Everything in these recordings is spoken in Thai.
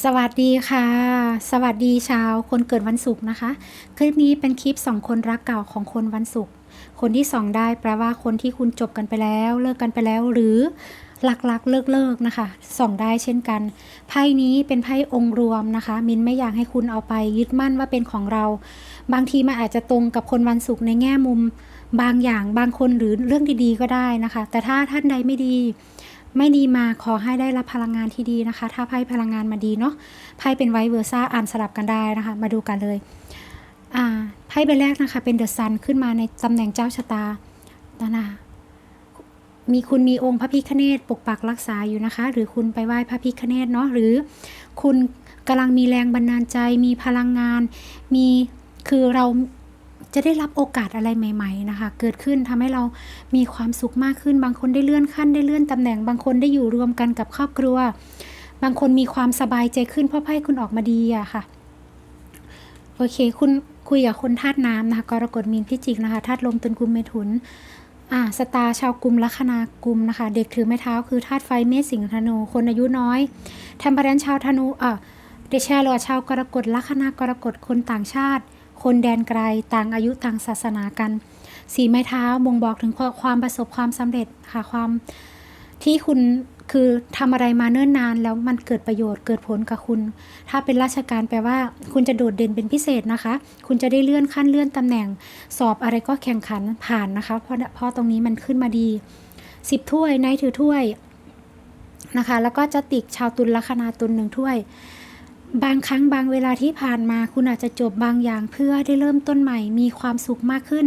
สวัสดีค่ะ สวัสดีชาวคนเกิดวันศุกร์นะคะ คลิปนี้เป็นคลิปสองคนรักเก่าของคนวันศุกร์คนที่สองได้แปลว่าคนที่คุณจบกันไปแล้ว เลิกกันไปแล้วหรือหลักๆเลิกเลิกๆนะคะส่องได้เช่นกัน ไพ่นี้เป็นไพ่องค์รวมนะคะ มินไม่อยากให้คุณเอาไปยึดมั่นว่าเป็นของเรา บางทีมันอาจจะตรงกับคนวันศุกร์ในแง่มุม บางอย่างบางคนหรือเรื่องดีๆ ก็ได้นะคะ แต่ถ้าท่านใดไม่ดี ไม่ดีมาขอให้ได้รับพลังงานที่ดีนะคะ ถ้าไพ่พลังงานมาดีเนาะไพ่เป็นไวเวอร์ซ่าอ่านสลับกันได้นะคะ มาดูกันเลยอ่าไพ่ใบแรกนะคะ เป็นเดอะซันขึ้นมาในตำแหน่งเจ้าชะตานะนะมีคุณมีองค์พระพิฆเนศปกปักรักษาอยู่นะคะ หรือคุณไปไหว้พระพิฆเนศเนาะหรือคุณกำลังมีแรงบันดาลใจ มีพลังงาน มีคือเรา จะได้รับโอกาสอะไรใหม่ ๆ นะคะ เกิดขึ้นทำให้เรามีความสุขมากขึ้น บางคนได้เลื่อนขั้นได้เลื่อนตำแหน่ง บางคนได้อยู่รวมกันกับครอบครัว บางคนมีความสบายใจขึ้นเพราะไพ่คุณออกมาดีอะค่ะ โอเค คุณคุยกับคนธาตุน้ำนะคะกรกฎมีนพิจิกนะคะธาตุลมตุลกุมเมถุนอ่าสตาชาวกลุ่มลัคนากลุ่มนะคะ เด็กถือไม้เท้าคือธาตุไฟเมษสิงห์ธนู คนอายุน้อยแทมเปอร์แรนชาวธนูอ่าเดชาลอชาวกรกฎลัคนากรกฎคนต่างชาติ คนแดนไกลต่างอายุต่างศาสนากัน สีไม้เท้าบ่งบอกถึงความประสบความสำเร็จค่ะความที่คุณคือทำอะไรมาเนิ่นนานแล้วมันเกิดประโยชน์เกิดผลกับคุณ ถ้าเป็นราชการแปลว่า คุณจะโดดเด่นเป็นพิเศษนะคะ คุณจะได้เลื่อนขั้นเลื่อนตำแหน่ง สอบอะไรก็แข่งขันผ่านนะคะ เพราะเพราะตรงนี้มันขึ้นมาดีสิบถ้วยนายถือถ้วยนะคะ แล้วก็จะติกชาวตุลลัคนาตุลหนึ่งถ้วย บางครั้งบางเวลาที่ผ่านมาคุณอาจจะจบบางอย่างเพื่อได้เริ่มต้นใหม่ มีความสุขมากขึ้น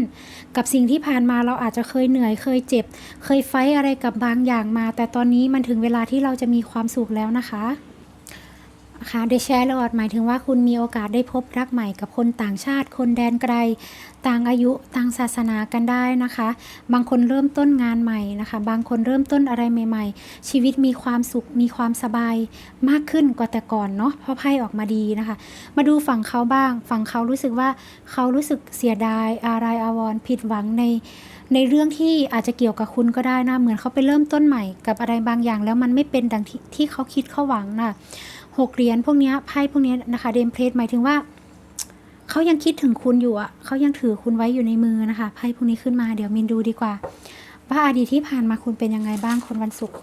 กับสิ่งที่ผ่านมาเราอาจจะเคยเหนื่อยเคยเจ็บ เคยไฟอะไรกับบางอย่างมา แต่ตอนนี้มันถึงเวลาที่เราจะมีความสุขแล้วนะคะ ค่ะเดชแชร์ลอดหมายถึงว่าคุณมีโอกาสได้พบรักใหม่กับคนต่างชาติ คนแดนไกล ต่างอายุต่างศาสนากันได้นะคะ บางคนเริ่มต้นงานใหม่นะคะ บางคนเริ่มต้นอะไรใหม่ ๆ ชีวิตมีความสุขมีความสบายมากขึ้นกว่าแต่ก่อนเนาะเพราะไพ่ออกมาดีนะคะ มาดูฝั่งเขาบ้าง ฝั่งเขารู้สึกว่าเขารู้สึกเสียดายอารายอาวรผิดหวังในในเรื่องที่อาจจะเกี่ยวกับคุณก็ได้นะเหมือนเขาไปเริ่มต้นใหม่กับอะไรบางอย่าง แล้วมันไม่เป็นดังที่ที่เขาคิดเขาหวังนะ หกเหรียญพวกนี้ไพ่พวกนี้นะคะเดมเพลทหมายถึงว่าเขายังคิดถึงคุณอยู่อะเขายังถือคุณไว้อยู่ในมือนะคะไพ่พวกนี้ขึ้นมาเดี๋ยวมินดูดีกว่า ว่าอดีตที่ผ่านมาคุณเป็นยังไงบ้างคนวันศุกร์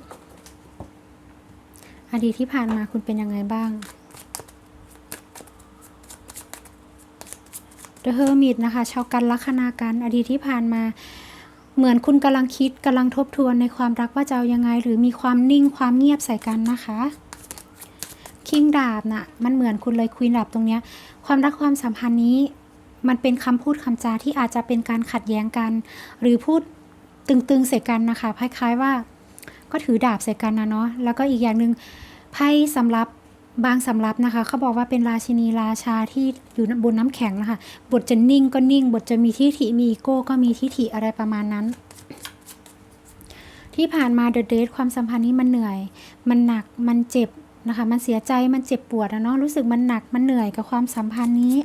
อดีตที่ผ่านมาคุณเป็นยังไงบ้าง The Hermit นะคะชาวกันลัคนากันอดีตที่ผ่านมาเหมือนคุณกำลังคิดกำลังทบทวนในความรักว่าจะเอายังไง หรือมีความนิ่งความเงียบใส่กันนะคะ คิงดาบน่ะมันเหมือนคุณเลยควีนดาบตรงเนี้ยความรักความสัมพันธ์นี้ มันเป็นคำพูดคำจาที่อาจจะเป็นการขัดแย้งกัน หรือพูดตึงๆใส่กันนะคะคล้ายๆว่า ก็ถือดาบใส่กันนะเนาะแล้วก็อีกอย่างหนึ่งไพ่สำรับบางสำรับนะคะเขาบอกว่าเป็นราชินีราชาที่อยู่บนน้ำแข็งนะคะบทจะนิ่งก็นิ่ง บทจะมีทิฐิมีอีโก้ก็มีทิฐิอะไรประมาณนั้น ที่ผ่านมาเดอะเดทความสัมพันธ์นี้มันเหนื่อย มันหนักมันเจ็บ นะคะ มันเสียใจมันเจ็บปวดนะเนาะรู้สึกมันหนักมันเหนื่อยกับความสัมพันธ์นี้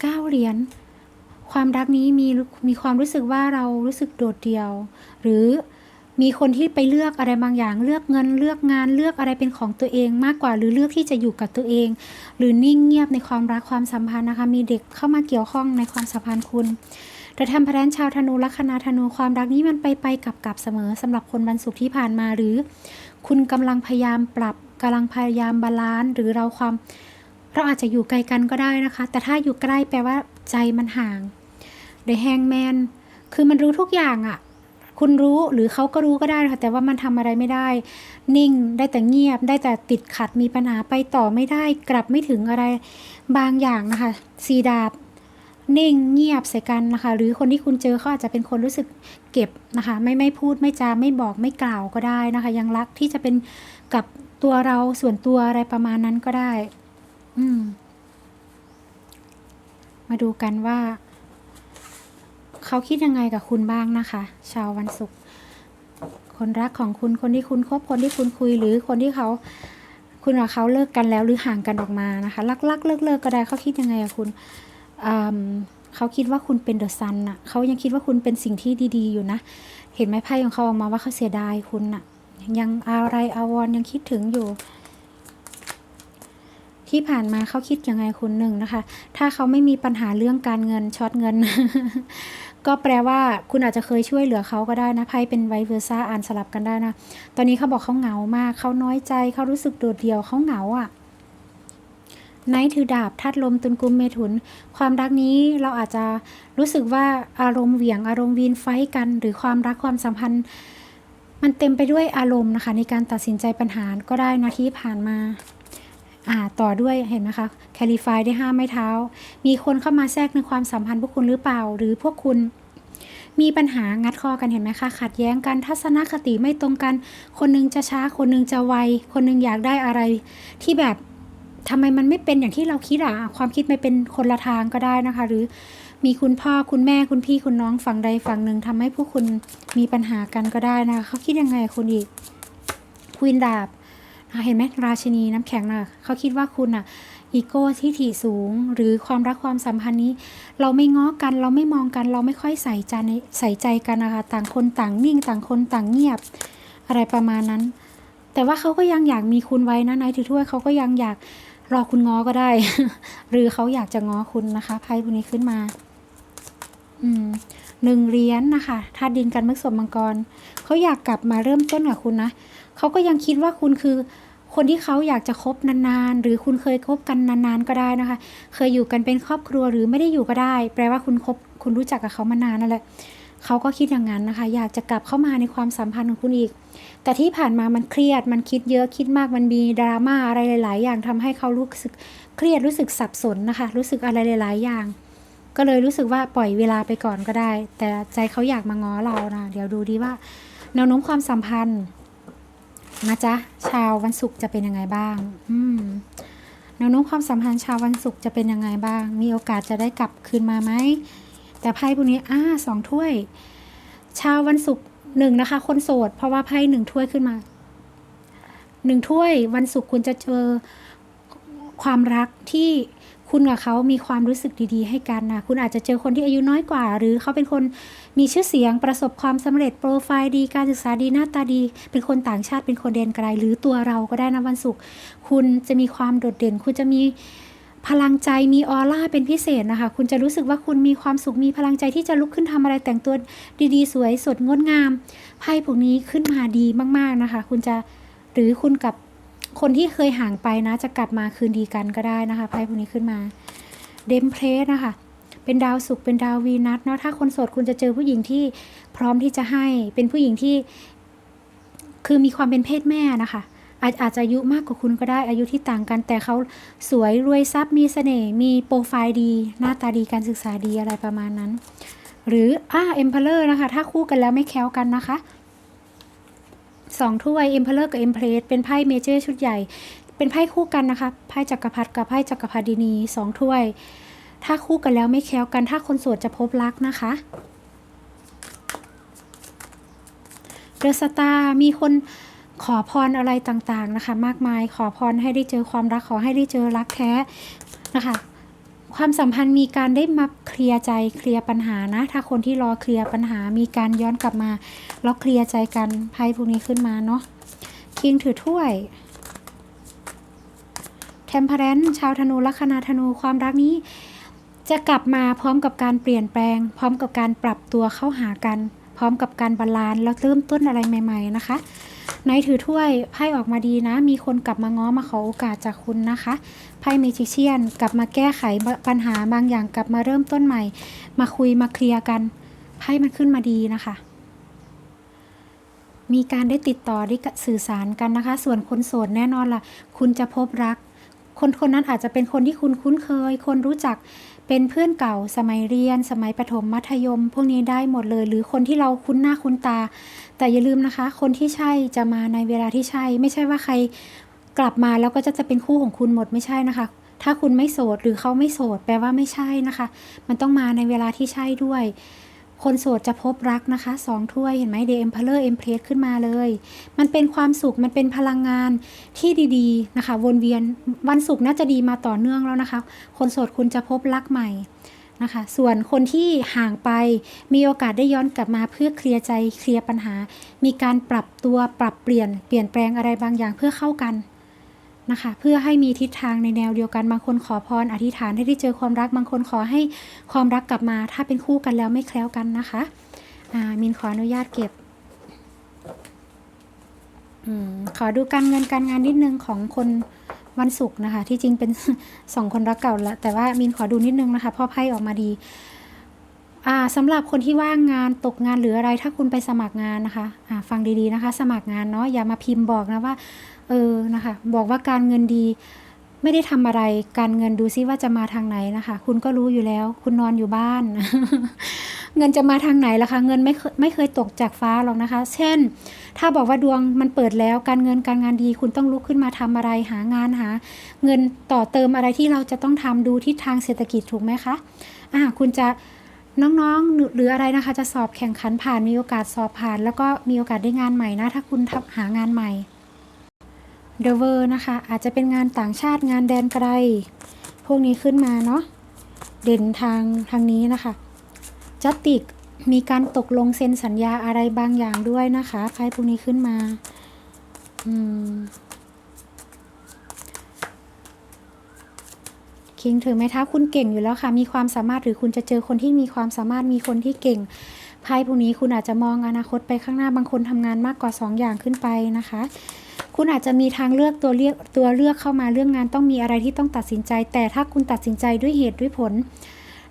เก้าเหรียญความรักนี้มีมีความรู้สึกว่าเรารู้สึกโดดเดี่ยว หรือมีคนที่ไปเลือกอะไรบางอย่างเลือกเงินเลือกงานเลือกอะไรเป็นของตัวเองมากกว่า หรือเลือกที่จะอยู่กับตัวเอง หรือนิ่งเงียบในความรักความสัมพันธ์นะคะ มีเด็กเข้ามาเกี่ยวข้องในความสัมพันธ์คุณแต่ทำพระแรนชาวธนูลัคนาธนูความรักนี้มันไปไปกลับกลับเสมอสำหรับคนวันศุกร์ที่ผ่านมาหรือ คุณกำลังพยายามปรับกำลังพยายามบาลานซ์หรือเราความเราอาจจะอยู่ไกลกันก็ได้นะคะ แต่ถ้าอยู่ใกล้แปลว่าใจมันห่างเดแฮงแมนคือมันรู้ทุกอย่างอะ่ะ คุณรู้หรือเขาก็รู้ก็ได้ค่ะแต่ว่ามันทำอะไรไม่ได้ นิ่งได้แต่เงียบ ได้แต่ติดขัดมีปัญหาไปต่อไม่ได้ กลับไม่ถึงอะไรบางอย่างนะคะสีดาบ นิ่งเงียบใส่กันนะคะ หรือคนที่คุณเจอเขาอาจจะเป็นคนรู้สึกเก็บนะคะ ไม่ไม่พูดไม่จาไม่บอกไม่กล่าวก็ได้นะคะ ยังรักที่จะเป็นกับตัวเราส่วนตัวอะไรประมาณนั้นก็ได้ อืม มาดูกันว่า เขาคิดยังไงกับคุณบ้างนะคะ ชาววันศุกร์คนรักของคุณคนที่คุณคบคนที่คุณคุยหรือคนที่เขาคุณกับเขาเลิกกันแล้วหรือห่างกันออกมานะคะ รักๆเลิกๆกก็ได้เขาคิดยังไงกับคุณ เขาคิดว่าคุณเป็นเดอะซันน่ะเขายังคิดว่าคุณเป็นสิ่งที่ดีๆอยู่นะ เห็นไหมไพ่ของเขาออกมาว่าเขาเสียดายคุณน่ะ ยังอะไรอาวรยังคิดถึงอยู่ ที่ผ่านมาเขาคิดยังไงคุณหนึ่งนะคะ ถ้าเขาไม่มีปัญหาเรื่องการเงินช็อตเงิน ก็แปลว่าคุณอาจจะเคยช่วยเหลือเขาก็ได้นะไพ่เป็นไวเวอร์ซ่าอ่านสลับกันได้นะ ตอนนี้เขาบอกเขาเหงามากเขาน้อยใจเขารู้สึกโดดเดี่ยวเขาเหงาอะ ไนท์ถือดาบทัดลมตุนกุมเมถุน ความรักนี้เราอาจจะรู้สึกว่าอารมณ์เหวี่ยงอารมณ์วีนไฟกัน หรือความรักความสัมพันธ์ มันเต็มไปด้วยอารมณ์นะคะ ในการตัดสินใจปัญหาก็ได้นะที่ผ่านมาอ่าต่อด้วยเห็นไหมคะแคลิฟายได้ห้าไม้เท้า มีคนเข้ามาแทรกในความสัมพันธ์พวกคุณหรือเปล่า หรือพวกคุณมีปัญหางัดคอกันเห็นไหมคะ ขัดแย้งกันทัศนคติไม่ตรงกัน คนหนึงจะช้า คนหนึงจะไว คนหนึงอยากได้อะไร ที่แบบ ทำไมมันไม่เป็นอย่างที่เราคิดอะความคิดไม่เป็นคนละทางก็ได้นะคะ หรือมีคุณพ่อคุณแม่คุณพี่คุณน้องฝั่งใดฝั่งหนึ่งทำให้พวกคุณมีปัญหากันก็ได้นะคะเขาคิดยังไงคุณอีกควินดาบเห็นไหมราชินีน้ำแข็งน่ะเขาคิดว่าคุณอะอีโก้ที่ถี่สูง หรือความรักความสัมพันธ์นี้ เราไม่ง้อกันเราไม่มองกันเราไม่ค่อยใส่ใจในใส่ใจกันนะคะต่างคนต่างนิ่งต่างคนต่างเงียบ อะไรประมาณนั้น แต่ว่าเขาก็ยังอยากมีคุณไว้นะนายถือถ้วยเขาก็ยังอยาก รอคุณง้อก็ได้ หรือเขาอยากจะง้อคุณนะคะไพ่พวกนี้ขึ้นมา อืมหนึ่งเหรียญนะคะธาตุดินกันมื่อสมมังกรเขาอยากกลับมาเริ่มต้นกับคุณนะเขาก็ยังคิดว่าคุณคือ คนที่เขาอยากจะคบนานๆ หรือคุณเคยคบกันนานๆก็ได้นะคะ เคยอยู่กันเป็นครอบครัวหรือไม่ได้อยู่ก็ได้ แปลว่าคุณคบคุณรู้จักกับเขามานานนั่นแหละ เขาก็คิดอย่างนั้นนะคะ อยากจะกลับเข้ามาในความสัมพันธ์ของคุณอีก แต่ที่ผ่านมามันเครียด มันคิดเยอะคิดมากมันมีดราม่าอะไรหลาย ๆ อย่างทำให้เขารู้สึกเครียดรู้สึกสับสนนะคะ รู้สึกอะไรหลาย ๆ อย่าง ก็เลยรู้สึกว่าปล่อยเวลาไปก่อนก็ได้ แต่ใจเขาอยากมาง้อเรานะเดี๋ยวดูดีว่าแนวโน้มความสัมพันธ์นะจ๊ะชาววันศุกร์จะเป็นยังไงบ้าง อืมแนวโน้มความสัมพันธ์ชาววันศุกร์จะเป็นยังไงบ้าง มีโอกาสจะได้กลับคืนมาไหม แต่ไพ่พวกนี้อ่าสองถ้วย ชาววันศุกร์หนึ่งนะคะ คนโสด เพราะว่าไพ่หนึ่งถ้วยขึ้นมาหนึ่งถ้วยวันศุกร์คุณจะเจอความรักที่คุณกับเขามีความรู้สึกดีๆ ให้กันนะ คุณอาจจะเจอคนที่อายุน้อยกว่า หรือเขาเป็นคนมีชื่อเสียงประสบความสำเร็จโปรไฟล์ดีการศึกษาดีหน้าตาดี เป็นคนต่างชาติเป็นคนเดนไกล หรือตัวเราก็ได้นะวันศุกร์คุณจะมีความโดดเด่น คุณจะมี พลังใจมีออร่าเป็นพิเศษนะคะ คุณจะรู้สึกว่าคุณมีความสุขมีพลังใจที่จะลุกขึ้นทำอะไรแต่งตัวดีๆ สวยสดงดงามไพ่พวกนี้ขึ้นมาดีมากๆนะคะ คุณจะหรือคุณกับคนที่เคยห่างไปนะ จะกลับมาคืนดีกันก็ได้นะคะไพ่พวกนี้ขึ้นมาเดมเพลสนะคะเป็นดาวศุกร์เป็นดาววีนัสเนาะถ้าคนโสดคุณจะเจอผู้หญิงที่พร้อมที่จะให้เป็นผู้หญิงที่ คือมีความเป็นเพศแม่นะคะ อาจอาจจะอายุมากกว่าคุณก็ได้อายุที่ต่างกัน แต่เขาสวยรวยทรัพย์มีเสน่ห์มีโปรไฟล์ดี หน้าตาดีการศึกษาดีอะไรประมาณนั้น หรืออ่าเอ็มเพลอร์นะคะ ถ้าคู่กันแล้วไม่แค้วกันนะคะสองถ้วยเอ็มเพลอร์กับเอ็มเพลสเป็นไพ่เมเจอร์ชุดใหญ่ เป็นไพ่คู่กันนะคะไพ่จักรพรรดิกับไพ่จักรพรรดินีสองถ้วย ถ้าคู่กันแล้วไม่แค้วกัน ถ้าคนโสดจะพบรักนะคะเดอะสตาร์มีคน ขอพรอะไรต่างๆนะคะ มากมาย ขอพรให้ได้เจอความรักขอให้ได้เจอรักแท้นะคะ ความสัมพันธ์มีการได้มาเคลียร์ใจเคลียร์ปัญหานะ ถ้าคนที่รอเคลียร์ปัญหามีการย้อนกลับมาแล้วเคลียร์ใจกันไพ่พวกนี้ขึ้นมาเนาะคิงถือถ้วยเทมเพ r รนชาวธนูลัคนาธนูความรักนี้จะกลับมาพร้อมกับการเปลี่ยนแปลง พร้อมกับการปรับตัวเข้าหากัน ร้อมกับการบาลานซ์แล้วเริ่มต้นอะไรใหม่ ๆ นะคะในถือถ้วยไพ่ออกมาดีนะ มีคนกลับมาง้อมาขอโอกาสจากคุณนะคะไพ่เมจิเชียนกลับมาแก้ไขปัญหาบางอย่างกลับมาเริ่มต้นใหม่ มาคุยมาเคลียร์กันไพ่มันขึ้นมาดีนะคะ มีการได้ติดต่อได้สื่อสารกันนะคะ ส่วนคนโสดแน่นอนล่ะ คุณจะพบรัก คนคนนั้นอาจจะเป็นคนที่คุณคุ้นเคย คนรู้จัก เป็นเพื่อนเก่าสมัยเรียน สมัยประถมมัธยม พวกนี้ได้หมดเลย หรือคนที่เราคุ้นหน้าคุ้นตา แต่อย่าลืมนะคะ คนที่ใช่จะมาในเวลาที่ใช่ ไม่ใช่ว่าใครกลับมาแล้วก็จะจะเป็นคู่ของคุณหมดไม่ใช่นะคะ ถ้าคุณไม่โสดหรือเขาไม่โสด แปลว่าไม่ใช่นะคะ มันต้องมาในเวลาที่ใช่ด้วย คนโสดจะพบรักนะคะสองถ้วยเห็นไหมเด e เอ็มเพลอร์เอ็มเพลสขึ้นมาเลย มันเป็นความสุขมันเป็นพลังงานที่ดีๆนะคะ วนเวียนวันศุกร์น่าจะดีมาต่อเนื่องแล้วนะคะ คนโสดคุณจะพบรักใหม่นะคะส่วนคนที่ห่างไปมีโอกาสได้ย้อนกลับมาเพื่อเคลียร์ใจเคลียร์ปัญหา มีการปรับตัวปรับเปลี่ยนเปลี่ยนแปลงอะไรบางอย่างเพื่อเข้ากัน นะคะ เพื่อให้มีทิศทางในแนวเดียวกันบางคนขอพรอธิษฐานให้ได้เจอความรักบางคนขอให้ความรักกลับมา ถ้าเป็นคู่กันแล้วไม่แคล้วกันนะคะอ่ามินขออนุญาตเก็บอขอดูการเงินการงานนิดนึงของคนวันศุกร์นะคะ ที่จริงเป็นสองคนรักเก่าแล้วแต่ว่ามินขอดูนิดนึงนะคะพราะไพ่ออกมาดีอ่าสำหรับคนที่ว่างงานตกงานหรืออะไรถ้าคุณไปสมัครงานนะคะอ่าฟังดีๆนะคะ สมัครงานเนาะอย่ามาพิมพ์บอกนะว่า เออนะคะ บอกว่าการเงินดี ไม่ได้ทำอะไร การเงินดูซิว่าจะมาทางไหนนะคะ คุณก็รู้อยู่แล้ว คุณนอนอยู่บ้าน เงินจะมาทางไหนล่ะคะ เงินไม่เคยไม่เคยตกจากฟ้าหรอกนะคะ เช่น ถ้าบอกว่าดวงมันเปิดแล้ว การเงินการงานดี คุณต้องลุกขึ้นมาทำอะไรหางานหา เงินต่อเติมอะไรที่เราจะต้องทำดูทิศทางเศรษฐกิจถูกไหมคะอ่าคุณจะน้องๆหรืออะไรนะคะ จะสอบแข่งขันผ่านมีโอกาสสอบผ่าน แล้วก็มีโอกาสได้งานใหม่นะ ถ้าคุณทำหางานใหม่ เดเวอร์นะคะ อาจจะเป็นงานต่างชาติงานแดนไกล พวกนี้ขึ้นมาเนาะเด่นทางทางนี้นะคะจัตติกมีการตกลงเซ็นสัญญาอะไรบางอย่างด้วยนะคะไพ่พวกนี้ขึ้นมาอืมคิงถือไม้เท้าคุณเก่งอยู่แล้วค่ะ มีความสามารถหรือคุณจะเจอคนที่มีความสามารถมีคนที่เก่งไพ่พวกนี้คุณอาจจะมองอนาคตไปข้างหน้าบางคนทำงานมากกว่าสองอย่างขึ้นไปนะคะ คุณอาจจะมีทางเลือกตัวเลือกตัวเลือกเข้ามาเรื่องงานต้องมีอะไรที่ต้องตัดสินใจ แต่ถ้าคุณตัดสินใจด้วยเหตุด้วยผล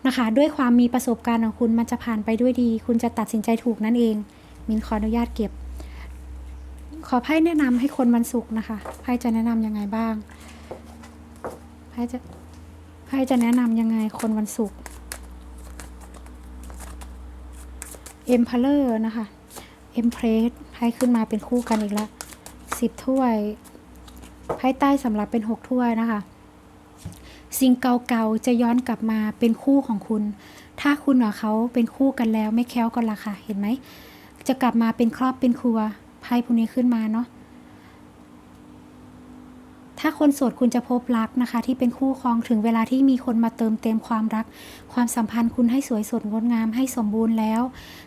นะคะ ด้วยความมีประสบการณ์ของคุณมันจะผ่านไปด้วยดี คุณจะตัดสินใจถูกนั่นเอง มินขออนุญาตเก็บ ขอไพ่แนะนำให้คนวันศุกร์นะคะไพ่จะแนะนำยังไงบ้างไพ่จะไพ่จะแนะนำยังไงคนวันศุกร์เอ็มพาเลอร์นะคะเอ็มเพรสไพ่ขึ้นมาเป็นคู่กันอีกแล้ว สิบถ้วยไพ่ใต้สำหรับเป็นหกถ้วยนะคะ สิ่งเก่าๆจะย้อนกลับมาเป็นคู่ของคุณ ถ้าคุณกับเขาเป็นคู่กันแล้วไม่แค้วกันละค่ะ เห็นไหม จะกลับมาเป็นครอบเป็นครัวไพ่พวกนี้ขึ้นมาเนาะ ถ้าคนโสดคุณจะพบรักนะคะ ที่เป็นคู่ครองถึงเวลาที่มีคนมาเติมเต็มความรัก ความสัมพันธ์คุณให้สวยสดงดงามให้สมบูรณ์แล้ว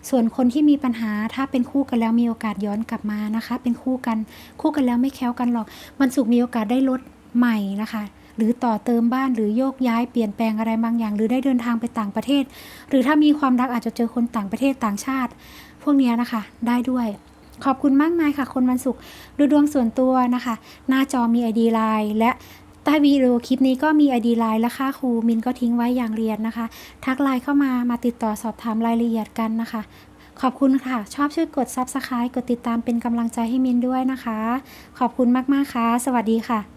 ส่วนคนที่มีปัญหาถ้าเป็นคู่กันแล้วมีโอกาสย้อนกลับมานะคะ เป็นคู่กันคู่กันแล้วไม่แค้วกันหรอก มันสุกมีโอกาสได้รถใหม่นะคะ หรือต่อเติมบ้านหรือโยกย้ายเปลี่ยนแปลงอะไรบางอย่าง หรือได้เดินทางไปต่างประเทศ หรือถ้ามีความรักอาจจะเจอคนต่างประเทศต่างชาติ พวกนี้นะคะได้ด้วย ขอบคุณมากมายค่ะ คนวันศุกร์ดูดวงส่วนตัวนะคะ หน้าจอมี ID Line และใต้วีดีโอคลิปนี้ก็มี ID Line และค่าครูมินก็ทิ้งไว้อย่างเรียนนะคะ ทักไลน์เข้ามามาติดต่อสอบถามรายละเอียดกันนะคะ ขอบคุณค่ะ ชอบช่วยกด Subscribe กดติดตามเป็นกำลังใจให้มินด้วยนะคะ ขอบคุณมาก ๆ ค่ะ สวัสดีค่ะ